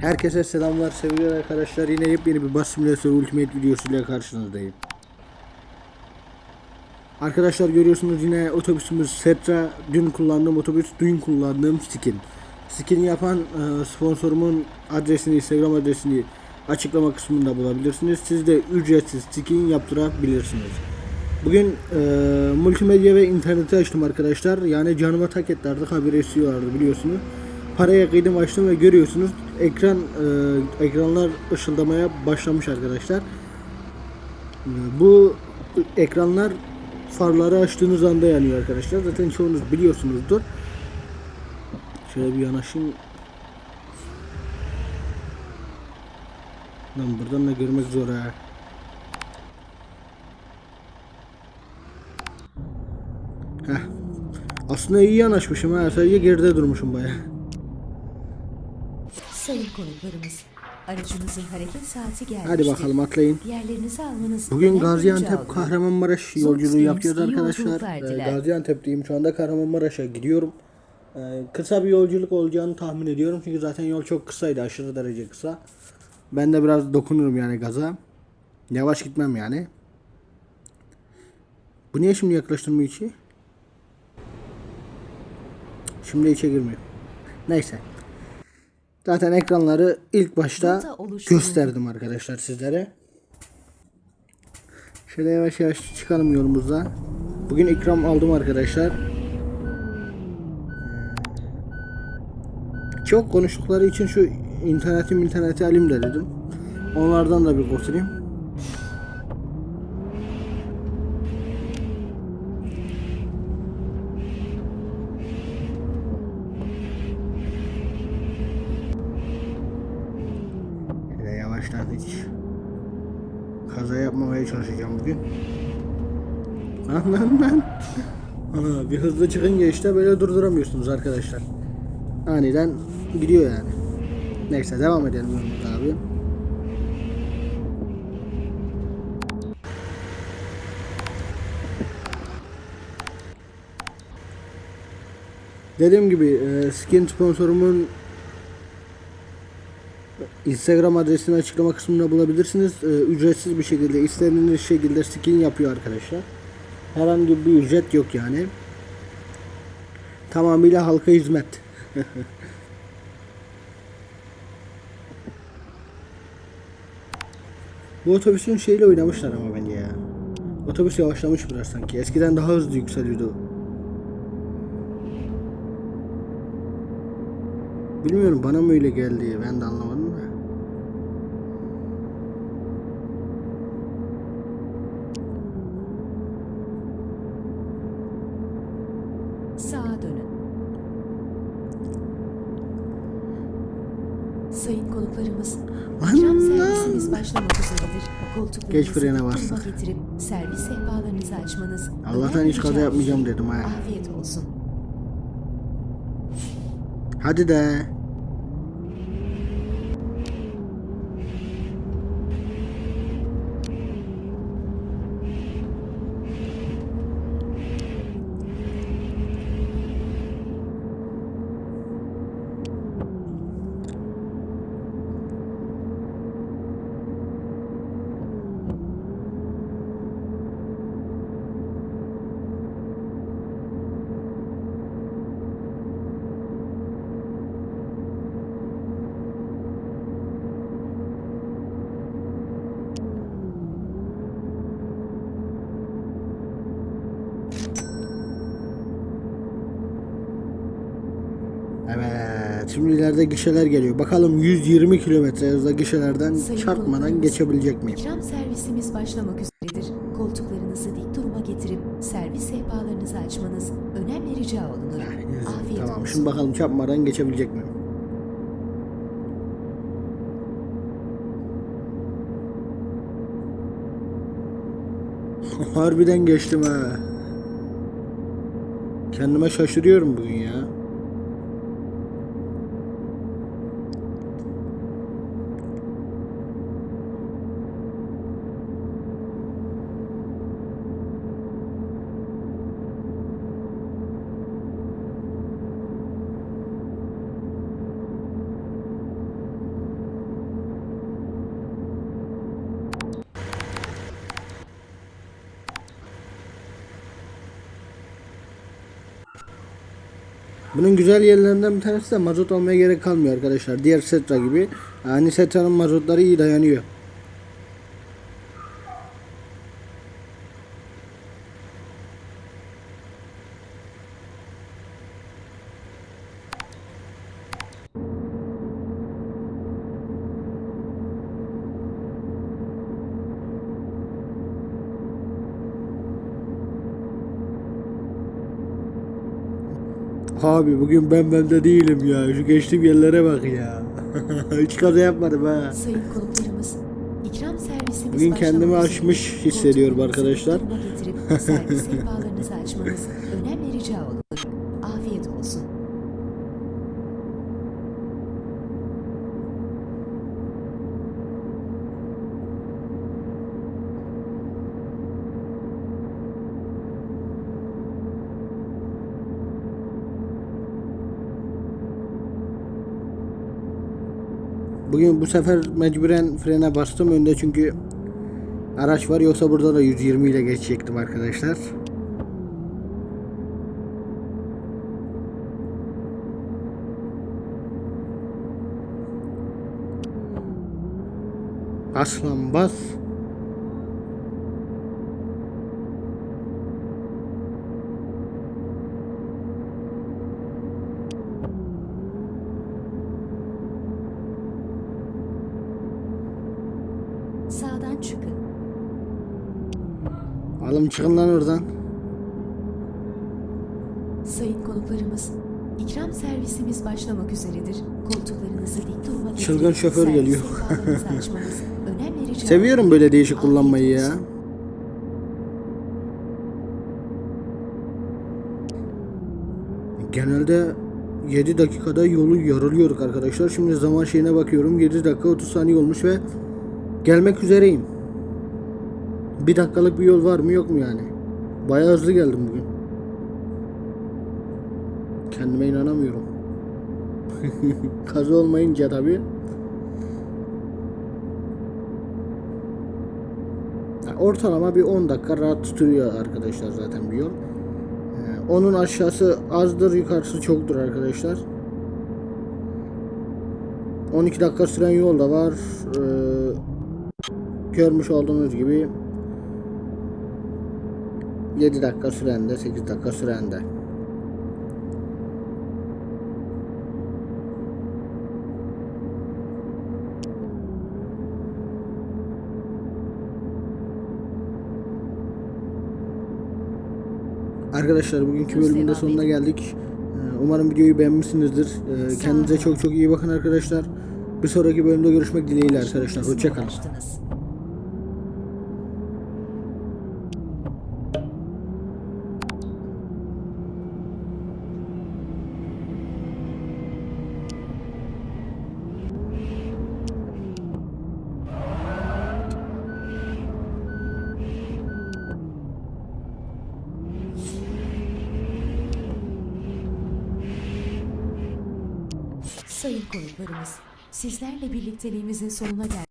Herkese selamlar sevgili arkadaşlar. Yine yepyeni bir Bus Simulator Ultimate videosuyla karşınızdayım. Arkadaşlar görüyorsunuz yine otobüsümüz Setra. Dün kullandığım otobüs, dün kullandığım skin. Skin yapan e, sponsorumun adresini, Instagram adresini açıklama kısmında bulabilirsiniz. Siz de ücretsiz skin yaptırabilirsiniz. Bugün e, multimedya ve interneti açtım arkadaşlar. Yani canıma tak etlerdi, haber esiyorlardı biliyorsunuz. Paraya kıydım açtım ve görüyorsunuz ekran e, ekranlar ışıldamaya başlamış arkadaşlar. E, Bu ekranlar farları açtığınız anda yanıyor arkadaşlar. Zaten çoğunuz biliyorsunuzdur. Şöyle bir yanaşayım. Lan buradan da görmek zor ha. Heh. Aslında iyi yanaşmışım ha. Sadece geride durmuşum baya. Sayın konuklarımız, aracımızın hareket saati gelmiştir. Hadi bakalım atlayın. Yerlerinizi almanız Bugün Gaziantep. Kahramanmaraş yolculuğu yapıyoruz arkadaşlar. Ee. Gaziantep'teyim şu anda Kahramanmaraş'a gidiyorum. Ee, kısa bir yolculuk olacağını tahmin ediyorum çünkü zaten yol çok kısaydı aşırı derece kısa. Ben de biraz dokunurum yani gaza. Yavaş gitmem yani. Bu niye şimdi yaklaştırmıyor içi? Şimdi içe girmiyor. Neyse. Zaten ekranları ilk başta gösterdim arkadaşlar sizlere. Şöyle yavaş yavaş çıkalım yolumuzda. Bugün ikram aldım arkadaşlar. Çok konuştukları için şu interneti interneti da dedim. Onlardan da bir kurtulayım. Şöyle yavaştan hiç kaza yapmamaya çalışacağım bugün. Lan lan lan. Bir hızlı çıkınca işte böyle durduramıyorsunuz arkadaşlar. Aniden gidiyor yani. Neyse devam edelim yolumuza abi. Dediğim gibi e, skin sponsorumun Instagram adresini açıklama kısmında bulabilirsiniz. Ee, ücretsiz bir şekilde istediğiniz şekilde skin yapıyor arkadaşlar. Herhangi bir ücret yok yani. Tamamıyla halka hizmet. Bu otobüsün şeyle oynamışlar ama bence ya. Otobüs yavaşlamış biraz sanki. Eskiden daha hızlı yükseliyordu. Bilmiyorum bana mı öyle geldi ben de anlamadım da. Sağa dönün. Sayın konuklarımız, Lan ikram lan. Üzeredir. Koltuklarınızı Geç frene bastık. getirip servis sehpalarınızı açmanız Allah'tan hiç kaza yapmayacağım dedim ha. Afiyet olsun. Hadi de. Evet. Şimdi ileride gişeler geliyor. Bakalım 120 kilometre hızla gişelerden Sayın çarpmadan geçebilecek miyim? İkram servisimiz başlamak üzeredir. Koltuklarınızı dik duruma getirip servis sehpalarınızı açmanız önemli rica olunur. Afiyet Tamam olsun. şimdi bakalım çarpmadan geçebilecek miyim? Harbiden geçtim ha. Kendime şaşırıyorum bugün ya. Bunun güzel yerlerinden bir tanesi de mazot almaya gerek kalmıyor arkadaşlar. Diğer Setra gibi. Yani Setra'nın mazotları iyi dayanıyor. Abi bugün ben bende değilim ya. Şu geçtiğim yerlere bak ya. Hiç kaza yapmadım ha. Sayın konuklarımız, ikram servisimiz Bugün kendimi başlamak aşmış hissediyorum arkadaşlar. duruma getirip servis sehpalarınızı açmanız önemli rica olunur. Afiyet olsun. Bugün bu sefer mecburen frene bastım önde çünkü araç var yoksa burada da 120 ile geçecektim arkadaşlar. Bas lan bas. Sağdan çıkın. Alım çıkın lan oradan. Sayın konuklarımız, ikram servisimiz başlamak üzeredir. Koltuklarınızı dik getirip Çılgın şoför geliyor. Seviyorum böyle değişik kullanmayı ya. Genelde 7 dakikada yolu yarılıyorduk arkadaşlar. Şimdi zaman şeyine bakıyorum. 7 dakika 30 saniye olmuş ve gelmek üzereyim. Bir dakikalık bir yol var mı yok mu yani? Bayağı hızlı geldim bugün. Kendime inanamıyorum. Kaza olmayınca tabii. Ya Ortalama bir 10 dakika rahat tutuyor arkadaşlar zaten bir yol. Ee, Onun aşağısı azdır, yukarısı çoktur arkadaşlar. 12 dakika süren yol da var. Ee, görmüş olduğunuz gibi 7 dakika süren de 8 dakika süren de. Arkadaşlar bugünkü bölümün de sonuna geldik. Ee, Umarım videoyu beğenmişsinizdir. Ee, Kendinize çok çok iyi bakın arkadaşlar. Bir sonraki bölümde görüşmek dileğiyle arkadaşlar. Hoşçakalın. Sayın konuklarımız, sizlerle birlikteliğimizin sonuna geldik.